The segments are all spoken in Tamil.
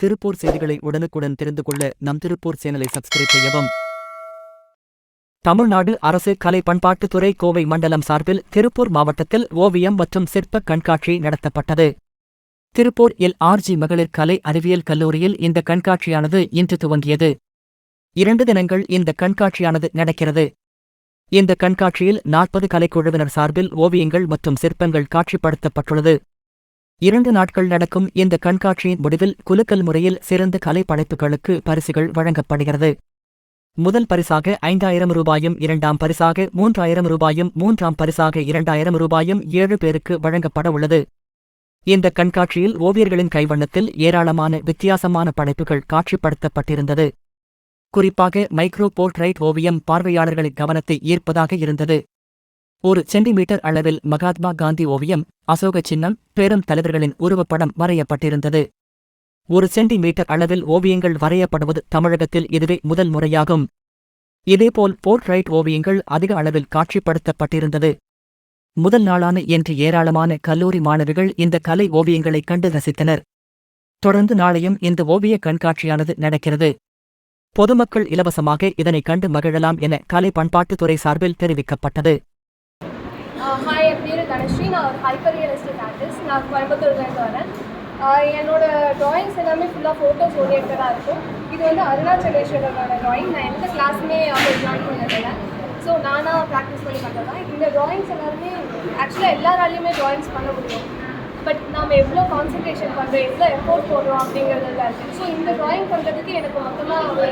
திருப்பூர் செய்திகளை உடனுக்குடன் தெரிந்து கொள்ள நம் திருப்பூர் சேனலை சப்ஸ்கிரைப் செய்யவும். தமிழ்நாடு அரசு கலை பண்பாட்டுத்துறை கோவை மண்டலம் சார்பில் திருப்பூர் மாவட்டத்தில் ஓவியம் மற்றும் சிற்ப கண்காட்சி நடத்தப்பட்டது. திருப்பூர் எல் ஆர்ஜி மகளிர் கலை அறிவியல் கல்லூரியில் இந்த கண்காட்சியானது இன்று துவங்கியது. இரண்டு தினங்கள் இந்த கண்காட்சியானது நடக்கிறது. இந்த கண்காட்சியில் நாற்பது கலைக்குழுவினர் சார்பில் ஓவியங்கள் மற்றும் சிற்பங்கள் காட்சிப்படுத்தப்பட்டுள்ளது. இரண்டு நாட்கள் நடக்கும் இந்த கண்காட்சியின் முடிவில் குலுக்கல் முறையில் சிறந்த கலை படைப்புகளுக்கு பரிசுகள் வழங்கப்படுகிறது. முதல் பரிசாக ஐந்தாயிரம் ரூபாயும் இரண்டாம் பரிசாக மூன்றாயிரம் ரூபாயும் மூன்றாம் பரிசாக இரண்டாயிரம் ரூபாயும் ஏழு பேருக்கு வழங்கப்பட உள்ளது. இந்த கண்காட்சியில் ஓவியர்களின் கைவண்ணத்தில் ஏராளமான வித்தியாசமான படைப்புகள் காட்சிப்படுத்தப்பட்டிருந்தது. குறிப்பாக மைக்ரோ போர்ட்ரைட் ஓவியம் பார்வையாளர்களின் கவனத்தை ஈர்ப்பதாக இருந்தது. ஒரு சென்டிமீட்டர் அளவில் மகாத்மா காந்தி ஓவியம் அசோக சின்னம் பெரும் தலைவர்களின் உருவப்படம் வரையப்பட்டிருந்தது. ஒரு சென்டிமீட்டர் அளவில் ஓவியங்கள் வரையப்படுவது தமிழகத்தில் இதுவே முதல் முறையாகும். இதேபோல் போர்ட்ரைட் ஓவியங்கள் அதிக அளவில் காட்சிப்படுத்தப்பட்டிருந்தது. முதல் நாளான என்று ஏராளமான கல்லூரி மாணவிகள் இந்த கலை ஓவியங்களைக் கண்டு ரசித்தனர். தொடர்ந்து நாளையும் இந்த ஓவிய கண்காட்சியானது நடக்கிறது. பொதுமக்கள் இலவசமாக இதனை கண்டு மகிழலாம் என கலை பண்பாட்டுத்துறை சார்பில் தெரிவிக்கப்பட்டது. என் நான் ஒரு ஹைப்பர் ரியலிஸ்டிக் ஆர்டிஸ்ட் நான் கோயம்புத்தூர்லேருந்து வரேன். என்னோட ட்ராயிங்ஸ் எல்லாமே ஃபுல்லாக ஃபோட்டோஸ் ஓரியன்டாக இருக்கும். இது வந்து அருணாச்சலேஸ்வரரோட ட்ராயிங் நான் எந்த கிளாஸுமே அவர் ஜாயின் பண்ணதில்லை ஸோ நானாக ப்ராக்டிஸ் பண்ணி பண்ணுறேன் இந்த ட்ராயிங்ஸ் எல்லாருமே ஆக்சுவலாக எல்லாராலையுமே ட்ராயிங்ஸ் பண்ண முடியும். பட் நாம் எவ்வளோ கான்சன்ட்ரேஷன் பண்ணுறோம் எவ்வளோ எஃபோர்ட் போடுறோம் அப்படிங்கிறதுல இருக்குது ஸோ இந்த ட்ராயிங் பண்ணுறதுக்கு எனக்கு மொத்தமாக ஒரு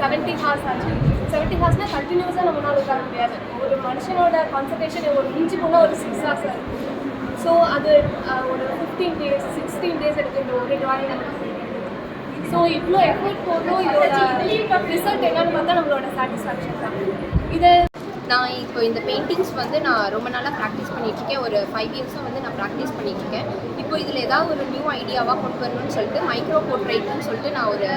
செவன்ட்டி ஹார்ஸ் ஆச்சு. செவன்ட்டி ஹார்ஸ்னால் கண்டினியூஸாக நம்மளால் உட்கார முடியாது. ஒரு மனுஷனோட கான்சன்ட்ரேஷன் ஒரு மிஞ்சி போனால் ஒரு சிக்ஸ் ஹார்ஸ் இருக்கும். ஸோ அது ஒரு ஃபிஃப்டீன் டேஸ் சிக்ஸ்டீன் டேஸ் எடுத்து இந்த ஒரு ட்ராயிங் ஸோ இவ்வளோ எஃபோர்ட் போடுறோம் இதோட ரிசல்ட் என்னன்னு பார்த்தா நம்மளோட சாட்டிஸ்ஃபேக்ஷன் தான். இதை நான் இப்போ இந்த பெயிண்டிங்ஸ் வந்து நான் ரொம்ப நாளாக ப்ராக்டிஸ் பண்ணிகிட்ருக்கேன் ஒரு ஃபைவ் இயர்ஸாக வந்து நான் ப்ராக்டிஸ் பண்ணிகிட்ருக்கேன் இப்போ இதில் ஏதாவது ஒரு நியூ ஐடியாவாக கொண்டு வரணும்னு சொல்லிட்டு மைக்ரோ போர்ட்ரேட்னு சொல்லிட்டு நான் ஒரு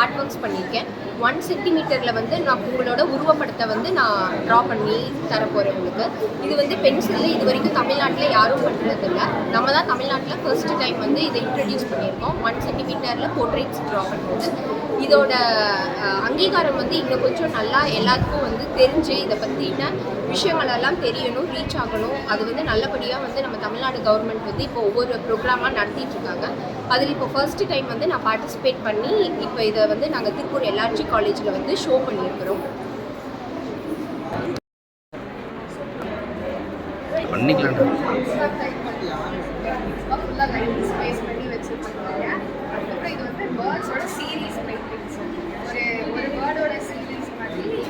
ஆர்ட் ஒர்க்ஸ் பண்ணியிருக்கேன். ஒன் சென்டிமீட்டரில் வந்து நான் உங்களோட உருவப்படத்தை வந்து நான் ட்ரா பண்ணி தரப்போகிறேன் உங்களுக்கு. இது வந்து பென்சிலில் இது வரைக்கும் தமிழ்நாட்டில் யாரும் பண்ணுறதில்ல நம்ம தான் தமிழ்நாட்டில் ஃபர்ஸ்ட் டைம் வந்து இதை இன்ட்ரடியூஸ் பண்ணியிருக்கோம். ஒன் சென்டிமீட்டரில் போர்ட்ரேட்ஸ் ட்ரா பண்ணுறது இதோட அங்கீகாரம் வந்து இன்னும் கொஞ்சம் நல்லா எல்லாத்துக்கும் வந்து தெரிஞ்சு இதை பற்றின விஷயங்கள் எல்லாம் தெரியணும் ரீச் ஆகணும். அது வந்து நல்லபடியாக வந்து நம்ம தமிழ்நாடு கவர்மெண்ட் வந்து இப்போ ஒவ்வொரு ப்ரோக்ராமாக நடத்திட்டு இருக்காங்க அதில் இப்போ ஃபர்ஸ்ட் டைம் வந்து நான் பார்ட்டிசிபேட் பண்ணி இப்போ இதை வந்து நாங்கள் திருப்பூர் எல்ஆர்ஜி காலேஜில் வந்து ஷோ பண்ணியிருக்கிறோம். பண்ணிக்கலாம்டா ஃபுல்லாக லைட் ஸ்பேஸ் பண்ணி வச்சுருக்காங்க அதுக்கப்புறம் இது வந்து பேர்ட்ஸோட சீரீஸ் பெயிண்டிங்ஸ் ஒரு ஒரு பேர்டோட சீரீஸ் மாதிரி